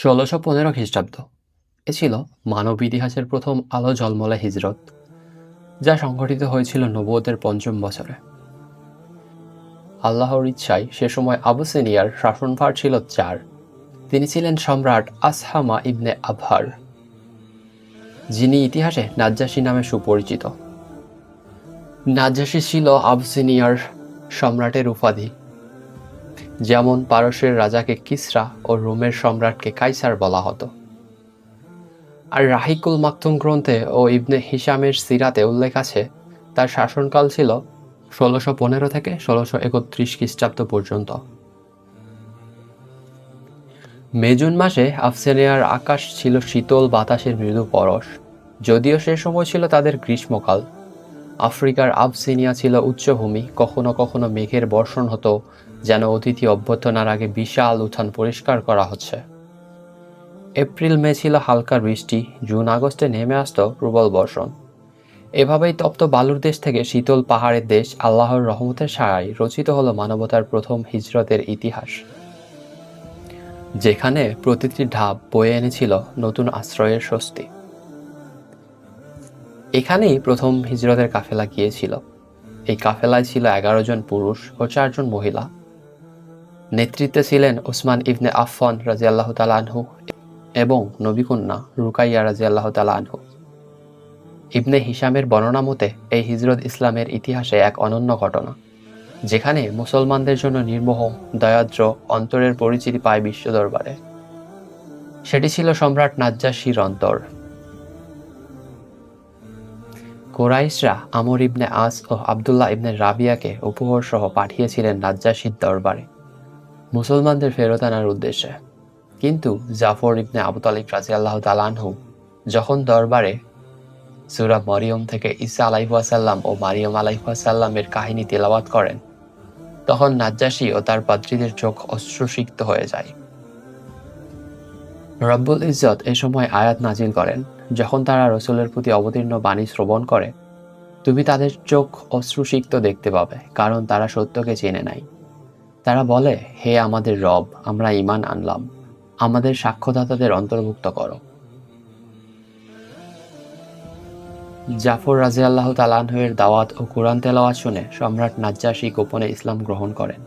ষোলোশো পনেরো খ্রিস্টাব্দ। এ ছিল মানব ইতিহাসের প্রথম আলো ঝলমলে হিজরত, যা সংঘটিত হয়েছিল নবুয়তের পঞ্চম বছরে। আল্লাহর ইচ্ছায় সে সময় আবুসিনিয়ার শাসনভার ছিল চার। তিনি ছিলেন সম্রাট আসহামা ইবনে আবহার, যিনি ইতিহাসে নাজ্জাসী নামে সুপরিচিত। নাজ্জাসী ছিল আবসিনিয়ার সম্রাটের উপাধি। যেমন পারস্যের রাজাকে কিসরা ও রোমের সম্রাটকে কাইসার বলা হতো। আর রাহিকুল মাকতুম গ্রন্থে ও ইবনে হিসামের সিরাতে উল্লেখ আছে, তার শাসনকাল ছিল ষোলোশো পনেরো থেকে ষোলোশো একত্রিশ খ্রিস্টাব্দ পর্যন্ত। মে জুন মাসে আফসেনিয়ার আকাশ ছিল শীতল বাতাসের মৃদু পরশ, যদিও সে সময় ছিল তাদের গ্রীষ্মকাল। আফ্রিকার আবসিনিয়া ছিল উচ্চভূমি, কখনো কখনো মেঘের বর্ষণ হতো, যেন অতিথি অভ্যর্থনার আগে বিশাল উত্থান পরিষ্কার করা হচ্ছে। এপ্রিল মে ছিল হালকা বৃষ্টি, জুন আগস্টে নেমে আসতো প্রবল বর্ষণ। এভাবেই তপ্ত বালুর দেশ থেকে শীতল পাহাড়ের দেশ আল্লাহর রহমতের ছায়ায় রচিত হলো মানবতার প্রথম হিজরতের ইতিহাস। যেখানে প্রতিটি ধাপ বয়ে এনেছিল নতুন আশ্রয়ের স্বস্তি। এখানেই প্রথম হিজরতের কাফেলা গিয়েছিল। এই কাফেলায় ছিল এগারো জন পুরুষ ও চারজন মহিলা। নেতৃত্বে ছিলেন ওসমান ইবনে আফফান রাজি আল্লাহ আনহু এবং নবীকন্যা রুকাইয়া রাজি আল্লাহ আনহু। ইবনে হিসামের বর্ণনা মতে, এই হিজরত ইসলামের ইতিহাসে এক অনন্য ঘটনা, যেখানে মুসলমানদের জন্য নির্মোহ, দয়াদ্র, অন্তরের পরিচিতি পায় বিশ্ব দরবারে। সেটি ছিল সম্রাট নাজ্জাসীর অন্তর। কোরাইশরা আমর ইবনে আস ও আবদুল্লাহ ইবনে রাবিয়াকে উপহার সহ পাঠিয়েছিলেন নাজ্জাসীর দরবারে। মুসলমানদের ফেরত আনার উদ্দেশ্যে। কিন্তু জাফর ইবনে আবু তালিব রাজি আল্লাহ তালানহু যখন দরবারে সুরা মরিয়ম থেকে ঈসা আলাইহাসাল্লাম ও মারিয়ম আলাইহাসাল্লামের কাহিনী তেলাওয়াত করেন, তখন নাজ্জাসী ও তার পাত্রীদের চোখ অশ্রুসিক্ত হয়ে যায়। রব্বুল ইজ্জত এ সময় আয়াত নাজিল করেন, যখন তারা রসুলের প্রতি অবতীর্ণ বাণী শ্রবণ করে। তুমি তাদের চোখ অশ্রুসিক্ত দেখতে পাবে, কারণ তারা সত্যকে চেনে নাই। তারা বলে, হে আমাদের রব, আমরা ইমান আনলাম। আমাদের সাক্ষ্যদাতাদের অন্তর্ভুক্ত করো। জাফর রাজে আল্লাহ তালানহের দাওয়াত ও কোরআন তেলাওয়াত শুনে সম্রাট নাজ্জাসী গোপনে ইসলাম গ্রহণ করেন।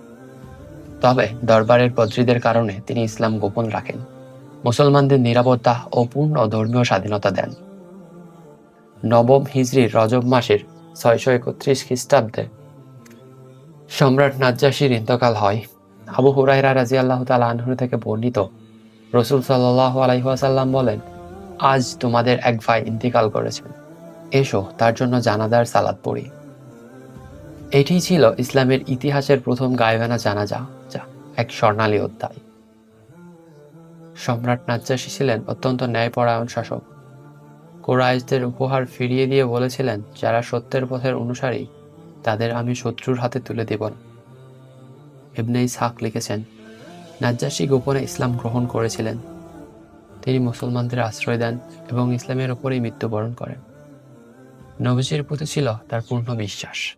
তবে দরবারের পদ্রীদের কারণে তিনি ইসলাম গোপন রাখেন। মুসলমানদের নিরাপত্তা ও পূর্ণ ধর্মীয় স্বাধীনতা দেন। নবম হিজরির রজব মাসের ছয়শো একত্রিশ খ্রিস্টাব্দে সম্রাট নাজ্জাসীর ইন্তকাল হয়। আবু হুরাইরা রাজি আল্লাহ তালা আনহুর থেকে বর্ণিত রসুল সাল্লাহ আলাইহাসাল্লাম বলেন, আজ তোমাদের এক ভাই ইন্তিকাল করেছেন। এসো, তার জন্য জানাদার সালাদ পড়ি। এটি ছিল ইসলামের ইতিহাসের প্রথম গায়বানা জানাজা, যা এক স্বর্ণালী অধ্যায়। সম্রাট নাজ্জাসী ছিলেন অত্যন্ত ন্যায়পরায়ণ শাসক। কোরাইশদের উপহার ফিরিয়ে দিয়ে বলেছিলেন, যারা সত্যের পথের অনুসারী, তাদের আমি শত্রুর হাতে তুলে দেব না। ইবনে ইসহাক লিখেছেন নাজ্জাসী গোপনে ইসলাম গ্রহণ করেছিলেন। তিনি মুসলমানদের আশ্রয় দেন এবং ইসলামের ওপরেই মৃত্যুবরণ করেন। নবীজির প্রতি ছিল তার পূর্ণ বিশ্বাস।